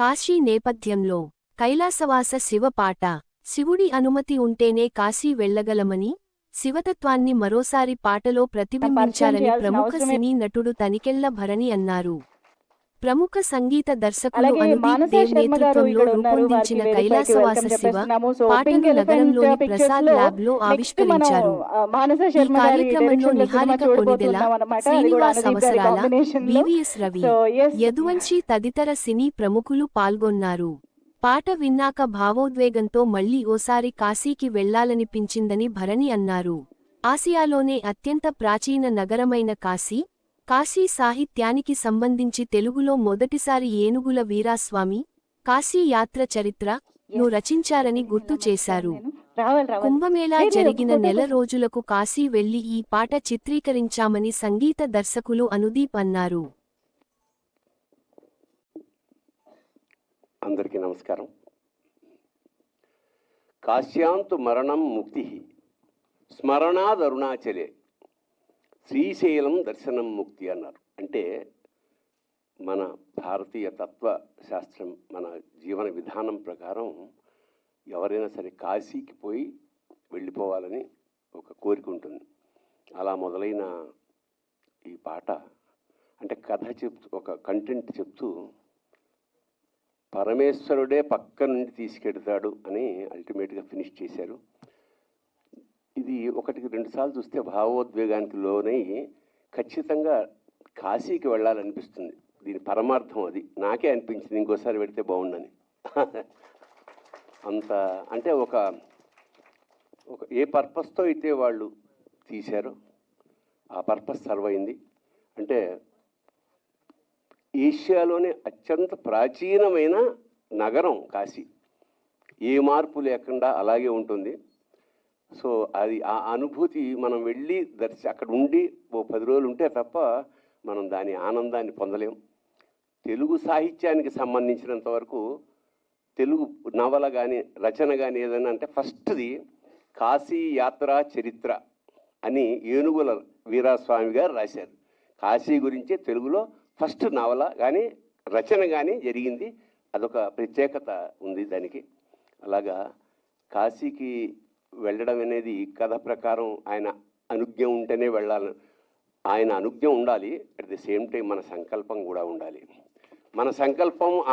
కాశీ నేపథ్యంలో కైలాసవాస శివపాట శివుడి అనుమతి ఉంటేనే కాశీ వెళ్ళగలమని శివతత్వాన్ని మరోసారి పాటలో ప్రతిబింబించాలని చేయాల్సిన ప్రముఖ సినీ నటుడు తనికెళ్ళ భరణి అన్నారు. ప్రముఖ సంగీత దర్శకులు అనుదీప్ నేతృత్వంలో రూపొందించిన కైలాసవాస శివ పాటను నగరంలోని ప్రసాద్ ల్యాబ్లో ఆవిష్కరించారు. ఈ కార్యక్రమంలో నిహారిక కొనిదెల శ్రీనివాస్ అవసరాల వివిఎస్ రవి యదువంశీ తదితర సినీ ప్రముఖులు పాల్గొన్నారు. పాట విన్నాక భావోద్వేగంతో మళ్ళీ ఓసారి కాశీకి వెళ్ళాలనిపించిందని భరణి అన్నారు. ఆసియాలోనే అత్యంత ప్రాచీన నగరమైన కాశీ కాశీ సాహిత్యానికి సంబంధించి తెలుగులో మొదటిసారి ఏనుగుల వీరాస్వామి కాశీ యాత్ర చరిత్ర ను రచించారని గుర్తు చేశారు. కుంభమేళా జరిగిన నెల. రోజులకు కాశీ వెళ్ళి ఈ పాట చిత్రీకరించామని సంగీత దర్శకులు అనుదీప్ అన్నారు. అందరికీ నమస్కారం. కాశ్యాంతు మరణం ముక్తి స్మరణాదరుణాచలే. శ్రీశైలం దర్శనం ముక్తి అన్నారు. అంటే మన భారతీయ తత్వ శాస్త్రం మన జీవన విధానం ప్రకారం ఎవరైనా సరే కాశీకి పోయి వెళ్ళిపోవాలని ఒక కోరిక ఉంటుంది. అలా మొదలైన ఈ పాట అంటే కథ చెప్తూ ఒక కంటెంట్ చెప్తూ పరమేశ్వరుడే పక్క నుండి తీసుకెడతాడు అని అల్టిమేట్గా ఫినిష్ చేశారు. ఇది ఒకటికి రెండు సార్లు చూస్తే భావోద్వేగానికి లోనై ఖచ్చితంగా కాశీకి వెళ్ళాలనిపిస్తుంది. దీని పరమార్థం అది. నాకే అనిపించింది. ఇంకోసారి పెడితే బాగుండని. అంత అంటే ఒక ఒక ఏ పర్పస్తో అయితే వాళ్ళు తీశారో ఆ పర్పస్ సర్వ్ అయింది అంటే ఏషియాలోనే అత్యంత ప్రాచీనమైన నగరం కాశీ. ఏ మార్పు లేకుండా అలాగే ఉంటుంది. సో అది ఆ అనుభూతి మనం వెళ్ళి దర్శి అక్కడ ఉండి ఓ పది రోజులు ఉంటే తప్ప మనం దాని ఆనందాన్ని పొందలేం. తెలుగు సాహిత్యానికి సంబంధించినంత వరకు తెలుగు నవల కానీ రచన కానీ ఏదైనా అంటే ఫస్ట్ది కాశీ యాత్ర చరిత్ర అని ఏనుగుల వీరాస్వామి గారు రాశారు. కాశీ గురించే తెలుగులో ఫస్ట్ నవల కానీ రచన కానీ జరిగింది. అదొక ప్రత్యేకత ఉంది దానికి. అలాగా కాశీకి వెళ్ళడం అనేది కథ ప్రకారం ఆయన అనుజ్ఞ ఉంటేనే వెళ్ళాలి. ఆయన అనుజ్ఞ ఉండాలి. అట్ ది సేమ్ టైం మన సంకల్పం కూడా ఉండాలి. మన సంకల్పం